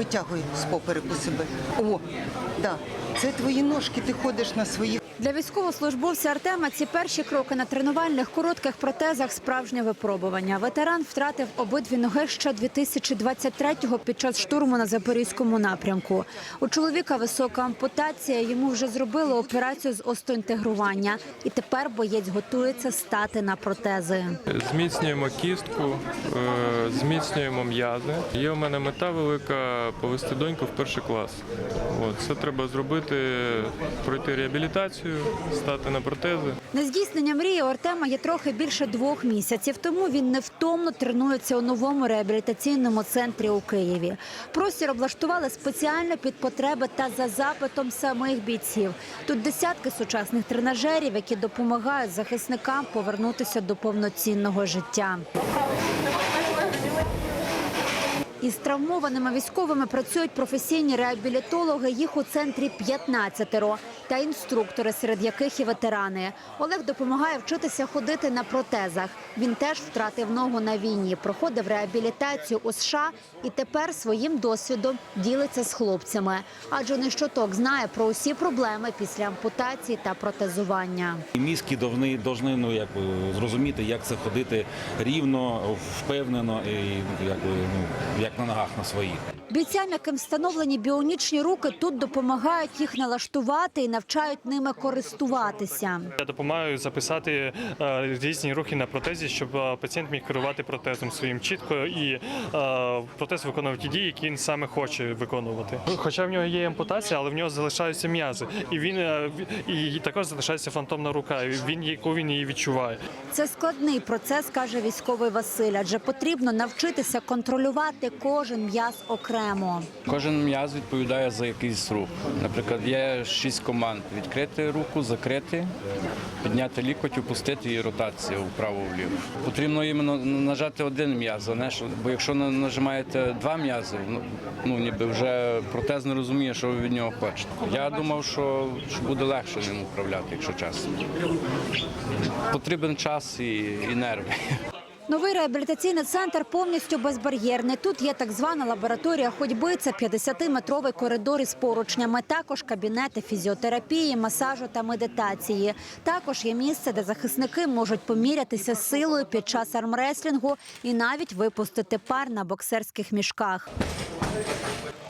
витягуй з попереку себе. О, да. Це твої ножки, ти ходиш на своїх. Для військовослужбовця Артема ці перші кроки на тренувальних коротких протезах справжнє випробування. Ветеран втратив обидві ноги ще 2023-го під час штурму на запорізькому напрямку. У чоловіка висока ампутація. Йому вже зробили операцію з остеоінтегрування, і тепер боєць готується стати на протези. Зміцнюємо кістку, е, зміцнюємо м'язи. Є у мене мета велика повести доньку в перший клас. От, це треба зробити, пройти реабілітацію, стати на протези. На здійснення мрії у Артема є трохи більше двох місяців, тому він невтомно тренується у новому реабілітаційному центрі у Києві. Простір облаштували спеціально під потреби та за запитом самих бійців. Тут десятки сучасних тренажерів, які допомагають захисникам повернутися до повноцінного життя. Із травмованими військовими працюють професійні реабілітологи. Їх у центрі 15 та інструктори, серед яких і ветерани. Олег допомагає вчитися ходити на протезах. Він теж втратив ногу на війні, проходив реабілітацію у США і тепер своїм досвідом ділиться з хлопцями. Адже не щоток знає про усі проблеми після ампутації та протезування. Мізки повинні, должны, ну, як зрозуміти, як це ходити рівно, впевнено і як, ну, як на ногах на своїх. Бійцям, яким встановлені біонічні руки, тут допомагають їх налаштувати і навчають ними користуватися. Я допомагаю записати е, різні рухи на протезі, щоб е, пацієнт міг керувати протезом своїм чітко і е, протез виконував ті дії, які він саме хоче виконувати. Хоча в нього є ампутація, але в нього залишаються м'язи, і він в- і також залишається фантомна рука. Він яку він її відчуває. Це складний процес, каже військовий Василь, адже потрібно навчитися контролювати кожен м'яз окремо. Кожен м'яз відповідає за якийсь рух. Наприклад, є шість команд: відкрити руку, закрити, підняти лікоть, опустити і ротація вправо-вліво. Потрібно іменно нажати один м'яз, бо якщо нажимаєте два м'язи, ну, ну ніби вже протез не розуміє, що ви від нього хочете. Я думав, що буде легше ним управляти, якщо чесно. Потрібен час і, і нерви. Новий реабілітаційний центр повністю безбар'єрний. Тут є так звана лабораторія ходьби. Це 50-метровий коридор із поручнями. Також кабінети фізіотерапії, масажу та медитації. Також є місце, де захисники можуть помірятися силою під час армреслінгу і навіть випустити пар на боксерських мішках.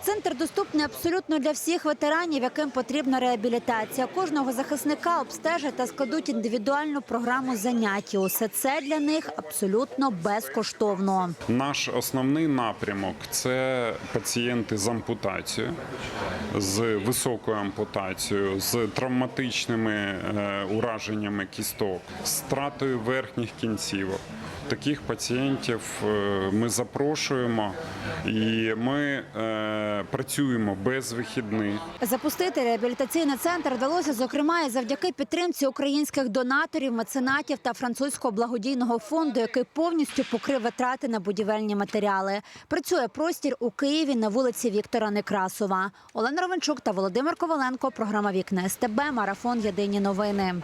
Центр доступний абсолютно для всіх ветеранів, яким потрібна реабілітація. Кожного захисника обстежать та складуть індивідуальну програму занять. Усе це для них абсолютно безкоштовно. Наш основний напрямок це пацієнти з ампутацією, з високою ампутацією, з травматичними е, ураженнями кісток, з втратою верхніх кінцівок. Таких пацієнтів е, ми запрошуємо і ми е, працюємо без вихідних. Запустити реабілітаційний центр вдалося, зокрема, і завдяки підтримці українських донаторів, меценатів та французького благодійного фонду, який повністю покрив витрати на будівельні матеріали. Працює простір у Києві на вулиці Віктора Некрасова. Олена Ровенчук та Володимир Коваленко. Програма Вікна СТБ. Марафон Єдині новини.